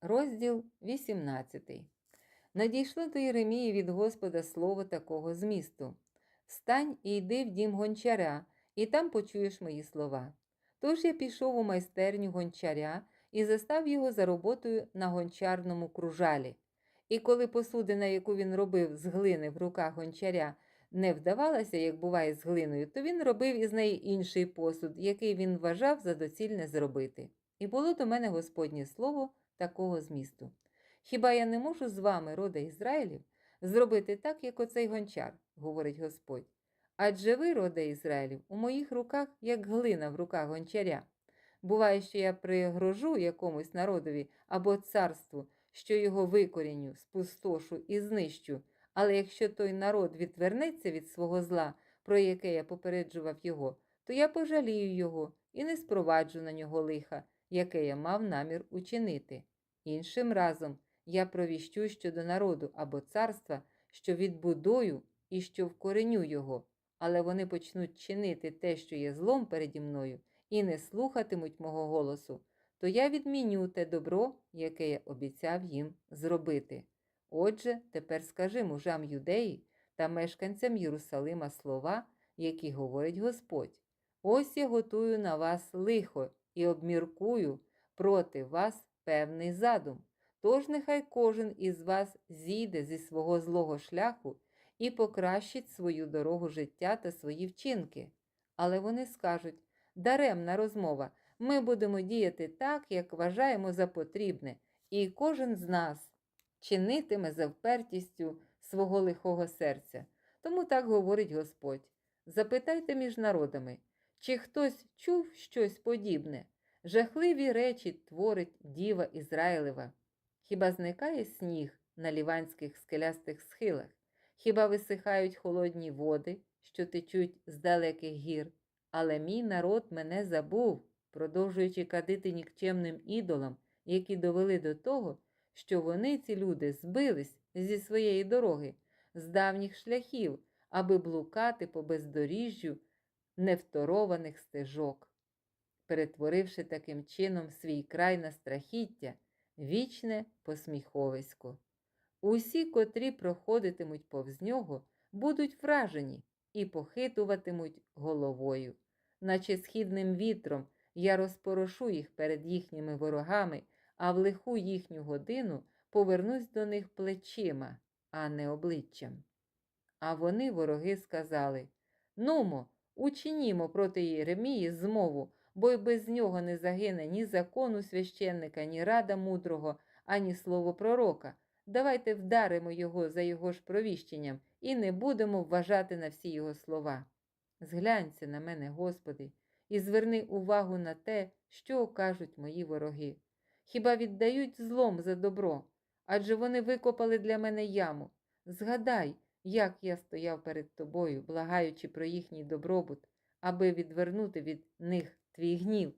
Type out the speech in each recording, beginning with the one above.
Розділ 18. Надійшло до Єремії від Господа слово такого змісту: Встань і йди в дім гончаря, і там почуєш мої слова. Тож я пішов у майстерню гончаря і застав його за роботою на гончарному кружалі. І коли посудина, яку він робив з глини в руках гончаря, не вдавалася, як буває з глиною, то він робив із неї інший посуд, який він вважав за доцільне зробити. І було до мене Господнє слово такого змісту. Хіба я не можу з вами, рода Ізраїлів, зробити так, як оцей гончар, говорить Господь. Адже ви, рода Ізраїлів, у моїх руках, як глина в руках гончаря. Буває, що я пригрожу якомусь народові або царству, що його викоріню, спустошу і знищу, але якщо той народ відвернеться від свого зла, про яке я попереджував його, то я пожалію його і не спроваджу на нього лиха, яке я мав намір учинити. Іншим разом я провіщу щодо народу або царства, що відбудую і що вкореню його, але вони почнуть чинити те, що є злом переді мною, і не слухатимуть мого голосу, то я відміню те добро, яке я обіцяв їм зробити. Отже, тепер скажи мужам юдеї та мешканцям Єрусалима слова, які говорить Господь. Ось я готую на вас лихо і обміркую проти вас певний задум. Тож нехай кожен із вас зійде зі свого злого шляху і покращить свою дорогу життя та свої вчинки. Але вони скажуть даремна розмова, ми будемо діяти так, як вважаємо за потрібне, і кожен з нас чинитиме за впертістю свого лихого серця. Тому так говорить Господь. Запитайте між народами, чи хтось чув щось подібне? Жахливі речі творить діва Ізраїлева. Хіба зникає сніг на ліванських скелястих схилах? Хіба висихають холодні води, що течуть з далеких гір? Але мій народ мене забув, продовжуючи кадити нікчемним ідолам, які довели до того, що вони, ці люди, збились зі своєї дороги, з давніх шляхів, аби блукати по бездоріжжю невторованих стежок, перетворивши таким чином свій край на страхіття, вічне посміховисько. Усі, котрі проходитимуть повз нього, будуть вражені і похитуватимуть головою, наче східним вітром я розпорошу їх перед їхніми ворогами, а в лиху їхню годину повернусь до них плечима, а не обличчям. А вони, вороги, сказали Нумо, учинімо проти Єремії змову, бо й без нього не загине ні закону священника, ні рада мудрого, ані слово пророка. Давайте вдаримо його за його ж провіщенням і не будемо вважати на всі його слова. Зглянься на мене, Господи, і зверни увагу на те, що кажуть мої вороги. Хіба віддають злом за добро? Адже вони викопали для мене яму. Згадай, як я стояв перед тобою, благаючи про їхній добробут, аби відвернути від них твій гнів.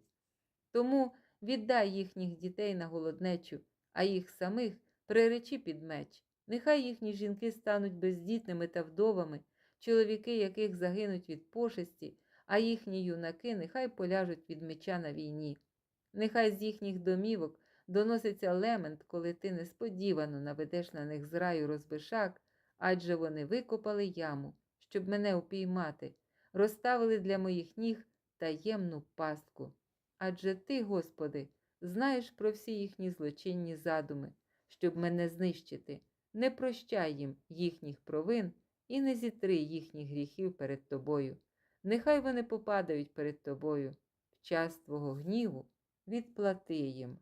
Тому віддай їхніх дітей на голоднечу, а їх самих приречи під меч. Нехай їхні жінки стануть бездітними та вдовами, чоловіки, яких загинуть від пошесті, а їхні юнаки нехай поляжуть від меча на війні. Нехай з їхніх домівок доноситься лемент, коли ти несподівано наведеш на них з раю розбишак, адже вони викопали яму, щоб мене упіймати, розставили для моїх ніг таємну пастку. Адже ти, Господи, знаєш про всі їхні злочинні задуми, щоб мене знищити. Не прощай їм їхніх провин і не зітри їхніх гріхів перед тобою. Нехай вони попадають перед тобою в час твого гніву, відплати їм.